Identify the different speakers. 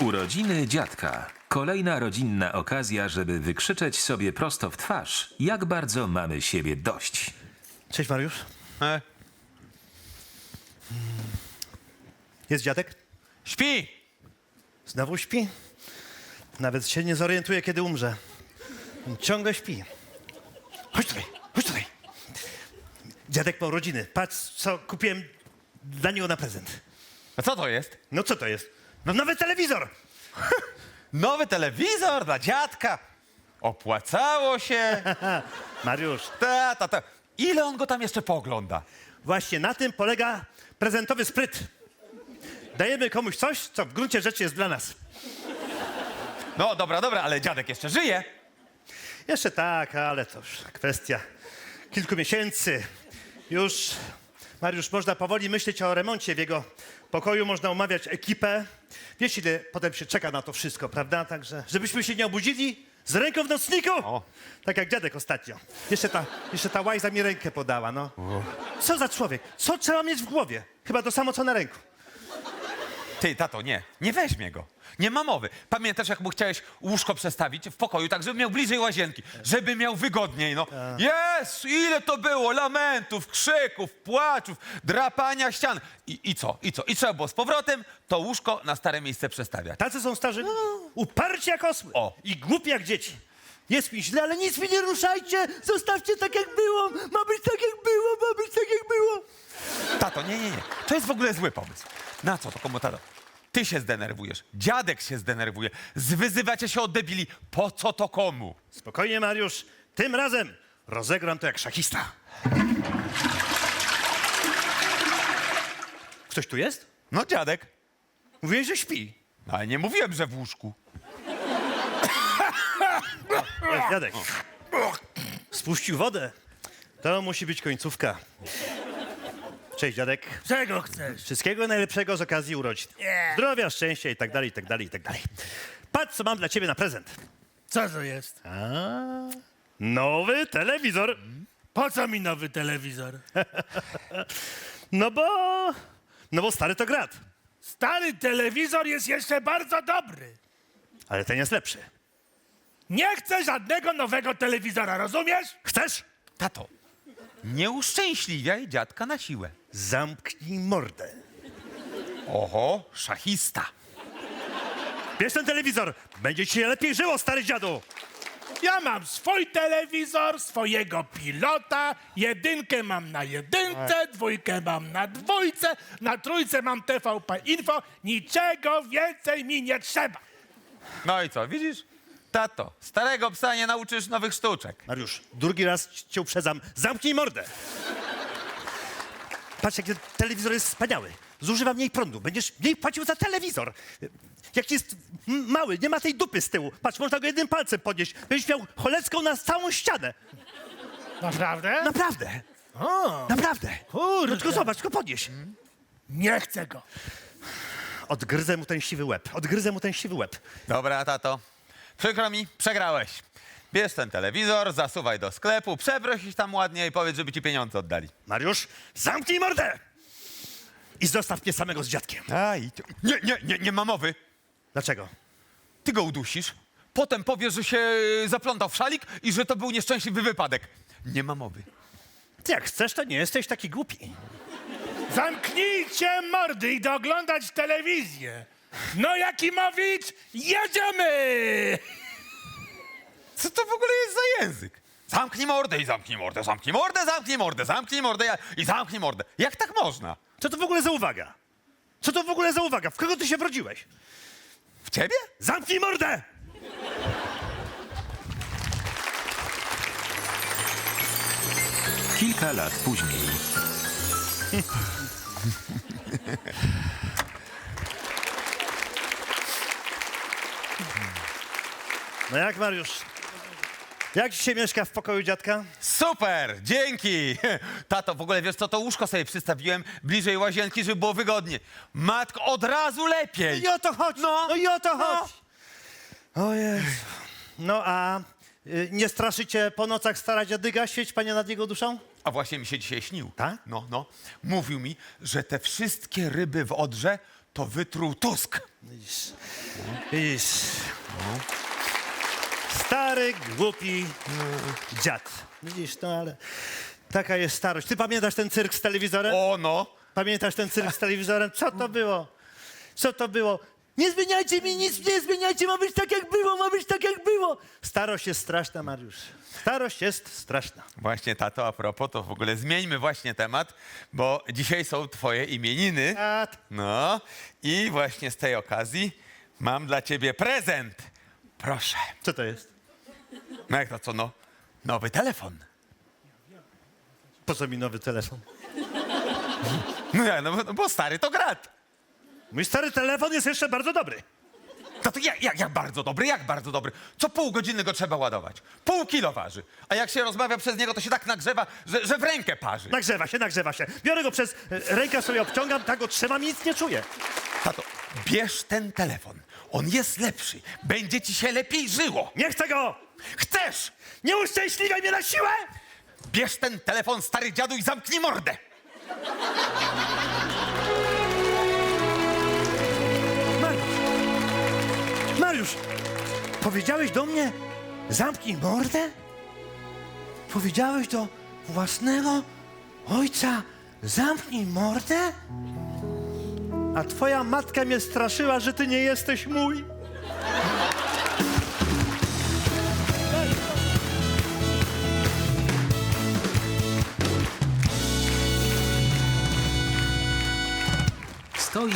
Speaker 1: Urodziny dziadka. Kolejna rodzinna okazja, żeby wykrzyczeć sobie prosto w twarz, jak bardzo mamy siebie dość.
Speaker 2: Cześć Mariusz.
Speaker 3: E,
Speaker 2: Jest dziadek?
Speaker 3: śpi!
Speaker 2: Znowu śpi? Nawet się nie zorientuje, kiedy umrze. On ciągle śpi. Chodź tutaj, chodź tutaj. Dziadek ma urodziny. Patrz, co kupiłem dla niego na prezent.
Speaker 3: A co to jest?
Speaker 2: No co to jest? No nowy telewizor!
Speaker 3: Nowy telewizor dla dziadka. Opłacało się.
Speaker 2: Mariusz,
Speaker 3: Ta, ta, ta. Ile on go tam jeszcze pogląda?
Speaker 2: właśnie na tym polega prezentowy spryt. Dajemy komuś coś, co w gruncie rzeczy jest dla nas.
Speaker 3: No dobra, dobra, ale dziadek jeszcze żyje.
Speaker 2: Jeszcze tak, ale to już kwestia kilku miesięcy. Już, Mariusz, można powoli myśleć o remoncie w jego pokoju, można umawiać ekipę. Wiesz, ile potem się czeka na to wszystko, prawda? Także, żebyśmy się nie obudzili z ręką w nocniku.
Speaker 3: O.
Speaker 2: Tak jak dziadek ostatnio. Jeszcze ta, jeszcze ta łajza mi rękę podała, no. Co za człowiek? Co trzeba mieć w głowie? Chyba to samo, co na ręku.
Speaker 3: Ty, tato, nie, nie weźmie go. Nie ma mowy. Pamiętasz, jak mu chciałeś łóżko przestawić w pokoju, tak żeby miał bliżej łazienki, żeby miał wygodniej, no. Jest! Ile to było lamentów, krzyków, płaczów, drapania ścian. I, I co? I co? I trzeba było z powrotem to łóżko na stare miejsce przestawiać.
Speaker 2: Tacy są starzy, uparci jak osły
Speaker 3: O.
Speaker 2: i głupi jak dzieci. Jest mi źle, ale nic mi nie ruszajcie, zostawcie tak jak było, ma być tak jak było, ma być tak jak było.
Speaker 3: Tato, nie, nie, nie. To jest w ogóle zły pomysł. Na co to komu, tato? Ty się zdenerwujesz, dziadek się zdenerwuje, zwyzywacie się od debili. Po co to komu?
Speaker 2: Spokojnie, Mariusz, tym razem rozegram to jak szachista. Ktoś tu jest?
Speaker 3: No dziadek.
Speaker 2: Mówiłeś, że śpi.
Speaker 3: No, ale nie mówiłem, że w łóżku.
Speaker 2: Jest dziadek. Spuścił wodę. To musi być końcówka. Cześć, dziadek.
Speaker 4: Czego chcesz?
Speaker 2: Wszystkiego najlepszego z okazji urodzin.
Speaker 4: Nie.
Speaker 2: Zdrowia, szczęścia i tak dalej, i tak dalej, i tak dalej. Patrz, co mam dla ciebie na prezent.
Speaker 4: Co to jest?
Speaker 2: Nowy telewizor.
Speaker 4: Po co mi nowy telewizor?
Speaker 2: No bo... No bo stary to grat.
Speaker 4: Stary telewizor jest jeszcze bardzo dobry.
Speaker 2: Ale ten jest lepszy.
Speaker 4: Nie chcę żadnego nowego telewizora, rozumiesz?
Speaker 2: Chcesz?
Speaker 3: Tato, nie uszczęśliwiaj dziadka na siłę.
Speaker 2: Zamknij mordę.
Speaker 3: Oho, szachista.
Speaker 2: Bierz ten telewizor. Będzie ci się lepiej żyło, stary dziadu.
Speaker 4: Ja mam swój telewizor, swojego pilota, jedynkę mam na jedynce, dwójkę mam na dwójce, na trójce mam TVP Info, niczego więcej mi nie trzeba.
Speaker 3: No i co, widzisz? Tato, starego psa nie nauczysz nowych sztuczek.
Speaker 2: Mariusz, drugi raz cię uprzedzam. Zamknij mordę. Patrz, jaki telewizor jest wspaniały. Zużywa mniej prądu. Będziesz mniej płacił za telewizor. Jak jest m- mały, nie ma tej dupy z tyłu. Patrz, można go jednym palcem podnieść. Będziesz miał cholecką na całą ścianę.
Speaker 4: Naprawdę?
Speaker 2: Naprawdę.
Speaker 4: O,
Speaker 2: Naprawdę.
Speaker 4: Kurde.
Speaker 2: No tylko zobacz, tylko podnieś.
Speaker 4: nie chcę go.
Speaker 2: Odgryzę mu ten siwy łeb. Odgryzę mu ten siwy łeb.
Speaker 3: Dobra, tato. Przykro mi, przegrałeś. Bierz ten telewizor, zasuwaj do sklepu, przeproś ich tam ładnie i powiedz, żeby ci pieniądze oddali.
Speaker 2: Mariusz, zamknij mordę! I zostaw mnie samego z dziadkiem.
Speaker 3: Aj, nie, nie, nie, nie ma mowy.
Speaker 2: Dlaczego?
Speaker 3: Ty go udusisz, potem powiesz, że się zaplątał w szalik i że to był nieszczęśliwy wypadek. Nie ma mowy.
Speaker 2: Ty jak chcesz, to nie jesteś taki głupi.
Speaker 4: Zamknijcie mordy i oglądać telewizję. No Jakimowicz, jedziemy!
Speaker 3: Co to w ogóle jest za język? Zamknij mordę i zamknij mordę, zamknij mordę, zamknij mordę, zamknij mordę i zamknij mordę. Jak tak można?
Speaker 2: Co to w ogóle za uwaga? Co to w ogóle za uwaga? W kogo ty się wrodziłeś?
Speaker 3: W ciebie?
Speaker 2: Zamknij mordę!
Speaker 1: Kilka lat później.
Speaker 2: No jak, Mariusz? Jak się mieszka w pokoju dziadka?
Speaker 3: Super, dzięki. Tato, w ogóle wiesz co, to łóżko sobie przystawiłem bliżej łazienki, żeby było wygodnie. Matko, od razu lepiej.
Speaker 2: I o to chodź!
Speaker 3: No.
Speaker 2: no i o to
Speaker 3: No.
Speaker 2: chodź! O Jezu. No a y, nie straszycie po nocach stara dziadyga? Świeć panie nad jego duszą?
Speaker 3: A właśnie mi się dzisiaj śnił.
Speaker 2: Tak?
Speaker 3: No, no. Mówił mi, że te wszystkie ryby w Odrze to wytruł Tusk.
Speaker 2: Widzisz. Widzisz. Stary, głupi dziad. Widzisz, no ale taka jest starość. Ty pamiętasz ten cyrk z telewizorem?
Speaker 3: O no.
Speaker 2: Pamiętasz ten cyrk z telewizorem? Co to było? Co to było? Nie zmieniajcie mi nic, nie zmieniajcie, ma być tak jak było, ma być tak jak było. Starość jest straszna, Mariusz. Starość jest straszna.
Speaker 3: Właśnie, tato, a propos, to w ogóle zmieńmy właśnie temat, bo dzisiaj są twoje imieniny.
Speaker 2: A, t-
Speaker 3: No i właśnie z tej okazji mam dla ciebie prezent. Proszę.
Speaker 2: co to jest?
Speaker 3: No jak to co, no? Nowy telefon.
Speaker 2: Po co mi nowy telefon?
Speaker 3: No ja, no, bo- bo stary to grat.
Speaker 2: Mój stary telefon jest jeszcze bardzo dobry.
Speaker 3: No to jak, jak, jak bardzo dobry, jak bardzo dobry. Co pół godziny go trzeba ładować. Pół kilo waży. A jak się rozmawia przez niego, to się tak nagrzewa, że, że w rękę parzy.
Speaker 2: Nagrzewa się, nagrzewa się. Biorę go przez e, rękę, sobie obciągam, tak go trzymam i nic nie czuję.
Speaker 3: Tato, bierz ten telefon. On jest lepszy. Będzie ci się lepiej żyło.
Speaker 2: Nie chcę go!
Speaker 3: Chcesz?
Speaker 2: Nie uszczęśliwiaj mnie na siłę!
Speaker 3: Bierz ten telefon, stary dziadu, i zamknij mordę.
Speaker 2: Mariusz! Mariusz! Powiedziałeś do mnie, zamknij mordę? Powiedziałeś do własnego ojca, zamknij mordę? A twoja matka mnie straszyła, że ty nie jesteś mój. estoy